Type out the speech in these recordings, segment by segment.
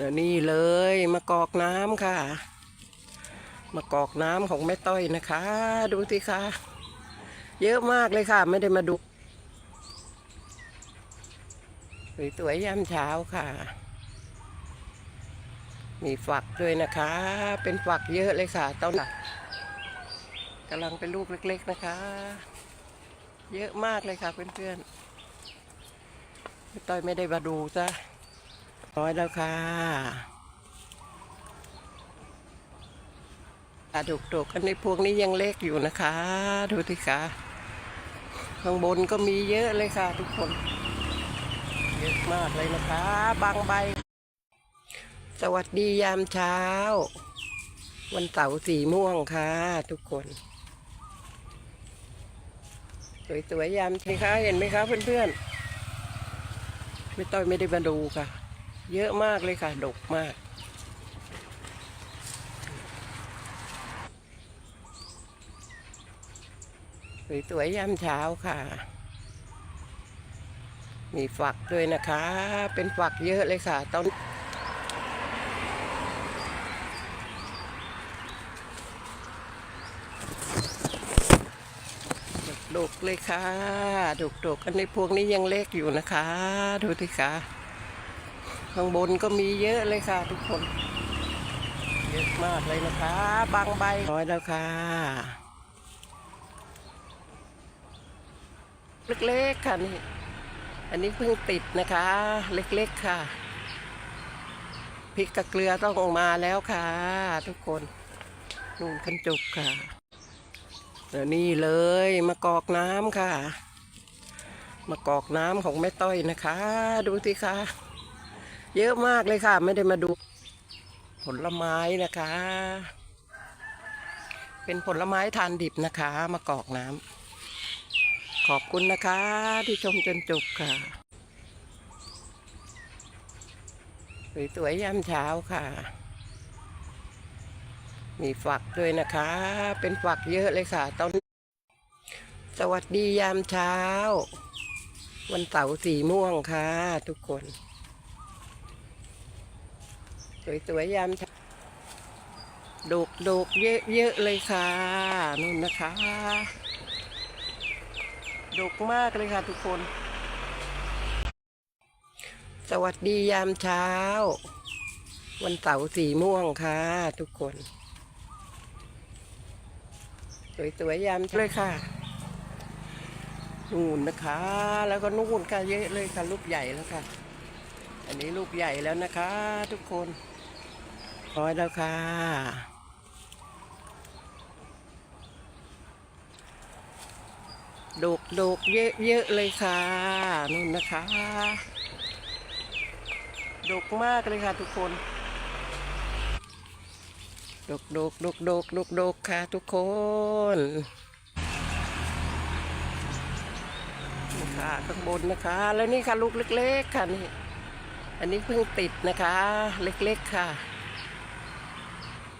เดี๋ยวนี่เลยมากอกน้ำค่ะมากอกน้ำของแม่ต้อยนะคะ ดูสิคะเยอะมากเลยค่ะ ไม่ได้มาดูสวยๆยามเช้าค่ะ มีฝักด้วยนะคะ เป็นฝักเยอะเลยค่ะต้นกำลังเป็นลูกเล็ก ๆนะคะ เยอะมากเลยค่ะเพื่อนๆต้อยไม่ได้มาดูจ้ะ น้อยแล้วค่ะอะดุกดกๆอันในพวกนี้ยังเล็กอยู่นะคะ ดูสิคะข้างบนก็มีเยอะเลยค่ะ ทุกคน เยอะมากเลยนะคะ บางใบ สวัสดียามเช้า วันเสาร์สีม่วงค่ะ ทุกคน สวยๆยามเช้าค่ะเห็นไหมคะเพื่อนๆไม่ต้อยไม่ได้มาดูค่ะ เยอะมากเลยค่ะ ดกมาก สวยๆยามเช้าค่ะ มีฝักด้วยนะคะ เป็นฝักเยอะเลยค่ะต้นดกๆเลยค่ะดกๆอันนี้พวกนี้ยังเล็กอยู่นะคะ ดูสิคะ ข้างบนก็มีเยอะเลยค่ะทุกคน เยอะมากเลยนะคะ บางใบน้อยแล้วค่ะ เล็กๆค่ะนี่ อันนี้เพิ่งติดนะคะ เล็กๆค่ะ พริกกับเกลือต้องออกมาแล้วค่ะ ทุกคนนุ่นขันจุกค่ะเดี๋ยวนี่เลยมากอกน้ำค่ะมากอกน้ำของแม่ต้อยนะคะ ดูสิคะ เยอะมากเลยค่ะ ไม่ได้มาดู ผลไม้นะคะ เป็นผลไม้ทานดิบนะคะมากอกน้ำขอบคุณนะคะ ที่ชมจนจบค่ะ สวยๆยามเช้าค่ะ มีฝักด้วยนะคะ เป็นฝักเยอะเลยค่ะต้นสวัสดียามเช้า วันเสาร์สีม่วงค่ะ ทุกคน สวยๆยามดกดกเยอะๆเลยค่ะนู่นนะคะดกมากเลยค่ะทุกคน สวัสดียามเช้า วันเสาร์สีม่วงค่ะทุกคน สวยๆยามเช้าเลยค่ะนู่นนะคะ แล้วก็นู่นค่ะเยอะเลยค่ะลูกใหญ่แล้วค่ะ อันนี้ลูกใหญ่แล้วนะคะ ทุกคน ร้อยแล้วค่ะดกดกเยอะๆเลยค่ะนู่นนะคะดกมากเลยค่ะทุกคนดกดกดกดกดกดกค่ะทุกคนนี่ค่ะข้างบนนะคะ แล้วนี่ค่ะลูกเล็ก ๆ ค่ะนี่ อันนี้เพิ่งติดนะคะ เล็ก ๆ ค่ะ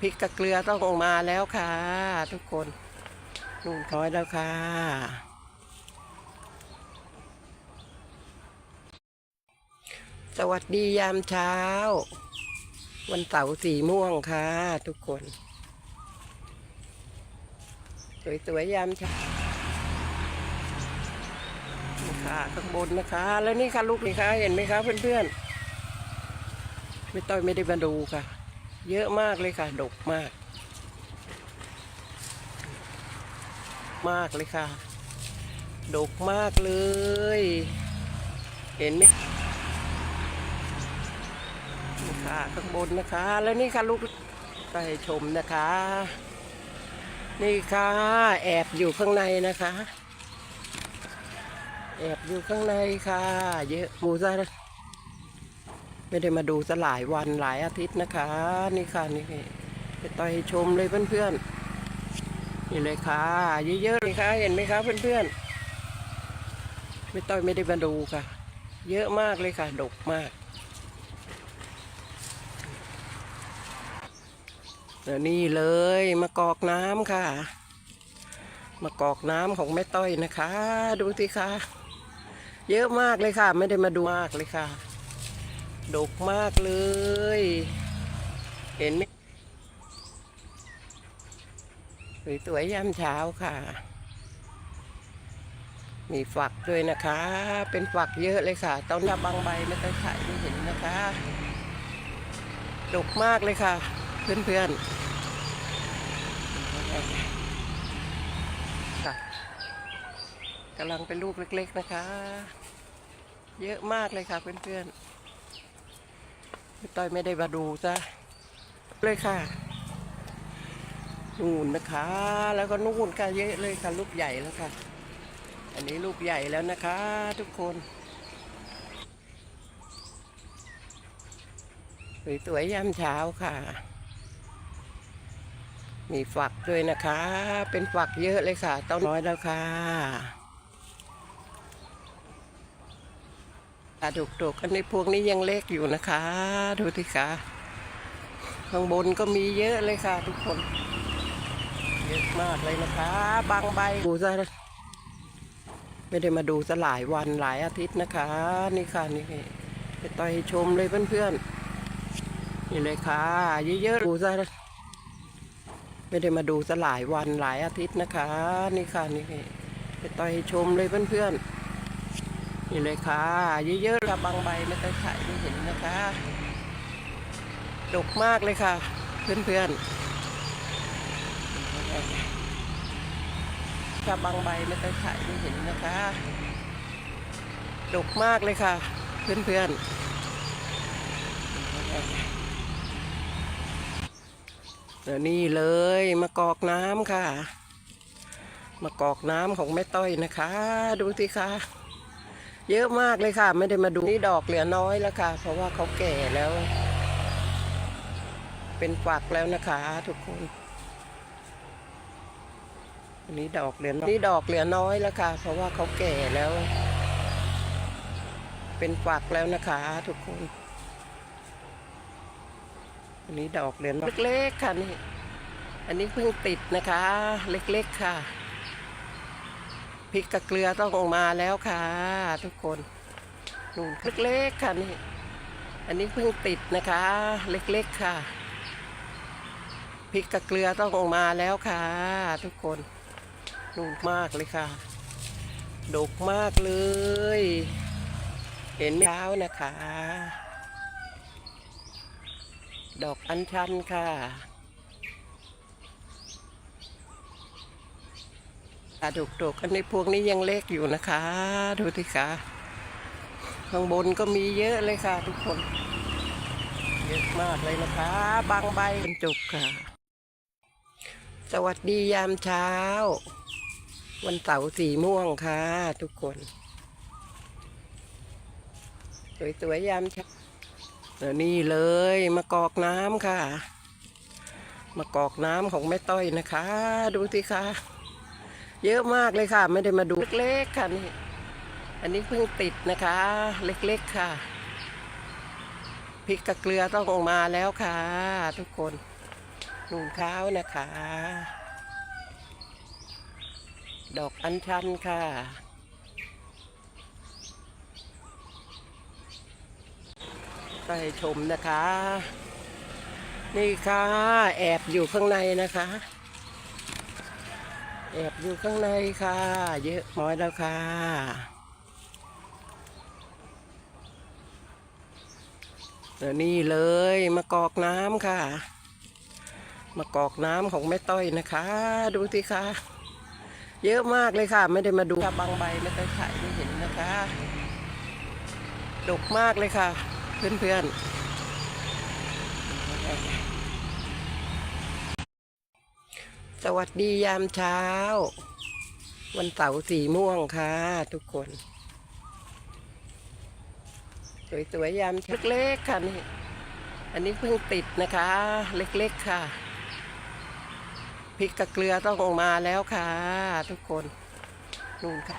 พริกกับเกลือต้องออกมาแล้วค่ะ ทุกคนนุ่นน้อยแล้วค่ะ สวัสดียามเช้า วันเสาร์สีม่วงค่ะ ทุกคน สวยๆยามเช้าค่ะข้างบนนะคะ แล้วนี่ค่ะลูกนี่ค่ะเห็นไหมคะเพื่อนๆไม่ต้อยไม่ได้มาดูค่ะ เยอะมากเลยค่ะ ดกมาก มากเลยค่ะ ดกมากเลย เห็นไหมนี่ค่ะข้างบนนะคะ แล้วนี่ค่ะลูกไปชมนะคะ นี่ค่ะ แอบอยู่ข้างในนะคะ แอบอยู่ข้างในค่ะ เยอะหมูซะ ไม่ได้มาดูสลายวันหลายอาทิตย์นะคะ นี่ค่ะนี่ไปต่อยชมเลยเพื่อนๆนี่เลยค่ะ เยอะๆเลยค่ะเห็นไหมคะเพื่อนๆไม่ต้อยไม่ได้มาดูค่ะ เยอะมากเลยค่ะ ดกมากเดี๋ยวนี่เลยมากอกน้ำค่ะ มากอกน้ำของแม่ต้อยนะคะ ดูสิคะเยอะมากเลยค่ะ ไม่ได้มาดูมากเลยค่ะ ดกมากเลย เห็นไหมสวยๆยามเช้าค่ะ มีฝักด้วยนะคะ เป็นฝักเยอะเลยค่ะตอนนี้บางใบไม่ค่อยถ่ายไม่เห็นนะคะ ดกมากเลยค่ะ เพื่อนๆค่ะกำลังเป็นลูกเล็ก ๆนะคะ เยอะมากเลยค่ะเพื่อนๆ พี่ต้อยไม่ได้มาดูซะเลยค่ะ นู่นนะคะ แล้วก็นู่นก็เยอะเลยค่ะลูกใหญ่แล้วค่ะ อันนี้ลูกใหญ่แล้วนะคะ ทุกคนสวยๆยามเช้าค่ะ มีฝักด้วยนะคะ เป็นฝักเยอะเลยค่ะ ต้นน้อยแล้วค่ะอะ ดุกดกๆอันนี้พวกนี้ยังเล็กอยู่นะคะ ดูสิคะข้างบนก็มีเยอะเลยค่ะ ทุกคน เยอะมากเลยนะคะ บางใบดูซะไม่ได้มาดูสหลายวันหลายอาทิตย์นะคะ นี่ค่ะนี่ไปต่อยชมเลยเพื่อนๆนี่เลยค่ะ เยอะๆดูซะไม่ได้มาดูสหลายวันหลายอาทิตย์นะคะ นี่ค่ะนี่ไปต่อยชมเลยเพื่อนๆ นี่เลยค่ะ เยอะๆค่ะบางใบไม่ค่อยถ่ายไม่เห็นนะคะดกมากเลยค่ะ เพื่อนๆถ้าบางใบไม่ค่อยถ่ายไม่เห็นนะคะดกมากเลยค่ะ เพื่อนๆเดี๋ยวนี่เลยมากอกน้ำค่ะมากอกน้ำของแม่ต้อยนะคะ ดูสิคะ เยอะมากเลยค่ะ ไม่ได้มาดูนี่ดอกเหลือน้อยแล้วค่ะ เพราะว่าเขาแก่แล้ว เป็นฝักแล้วนะคะ ทุกคนอันนี้ดอกเหลือน้อยนี่ดอกเหลือน้อยแล้วค่ะ เพราะว่าเขาแก่แล้ว เป็นฝักแล้วนะคะ ทุกคนอันนี้ดอกเหลือน้อยเล็กๆค่ะนี่อันนี้เพิ่งติดนะคะ เล็กๆค่ะ พริกกับเกลือต้องออกมาแล้วค่ะ ทุกคนนู่นเล็กๆค่ะนี่อันนี้เพิ่งติดนะคะ เล็กๆค่ะพริกกับเกลือต้องออกมาแล้วค่ะ ทุกคนนุ่มมากเลยค่ะดกมากเลย เห็นไหมเช้านะคะ ดอกอัญชันค่ะ อะดกดกๆอันในพวกนี้ยังเล็กอยู่นะคะ ดูสิคะข้างบนก็มีเยอะเลยค่ะ ทุกคน เยอะมากเลยนะคะ บางใบเป็นจุกค่ะ สวัสดียามเช้า วันเสาร์สีม่วงค่ะ ทุกคน สวยๆยามเช้าเดี๋ยวนี่เลยมากอกน้ำค่ะ มากอกน้ำของแม่ต้อยนะคะ ดูสิคะ เยอะมากเลยค่ะ ไม่ได้มาดูเล็กๆค่ะนี่อันนี้เพิ่งติดนะคะ เล็กๆค่ะพริกกับเกลือต้องออกมาแล้วค่ะ ทุกคนนุ่งเท้านะคะ ดอกอัญชันค่ะ ไปชมนะคะ นี่ค่ะ แอบอยู่ข้างในนะคะ แอบอยู่ข้างในค่ะ เยอะน้อยแล้วค่ะเดี๋ยวนี่เลยมากอกน้ำค่ะ มากอกน้ำของแม่ต้อยนะคะ ดูสิค่ะ เยอะมากเลยค่ะ ไม่ได้มาดูบางใบไม่ค่อยถ่ายไม่เห็นนะคะดกมากเลยค่ะ เพื่อนๆ สวัสดียามเช้า วันเสาร์สีม่วงค่ะทุกคน สวยๆยามเล็กๆค่ะนี่อันนี้เพิ่งติดนะคะ เล็กๆค่ะพริกกับเกลือต้องออกมาแล้วค่ะ ทุกคนนู่นค่ะ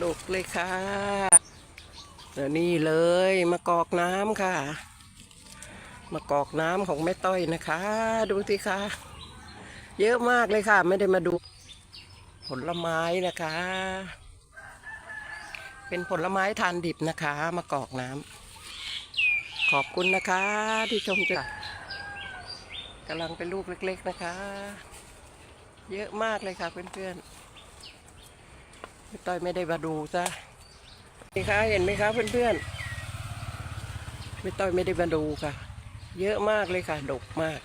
ลูกเลยค่ะ นี่เลยมากอกน้ำค่ะมากอกน้ำของแม่ต้อยนะคะ ดูสิคะ เยอะมากเลยค่ะ ไม่ได้มาดู ผลไม้นะคะ เป็นผลไม้ทานดิบนะคะมะกอกน้ำขอบคุณนะคะ ที่ชมจ้ะกำลังเป็นลูกเล็ก ๆนะคะ เยอะมากเลยค่ะเพื่อนๆพี่ต้อยไม่ได้มาดูซะ นี่คะเห็นไหมคะเพื่อนๆไม่ต้อยไม่ได้มาดูค่ะ เยอะมากเลยค่ะ ดกมาก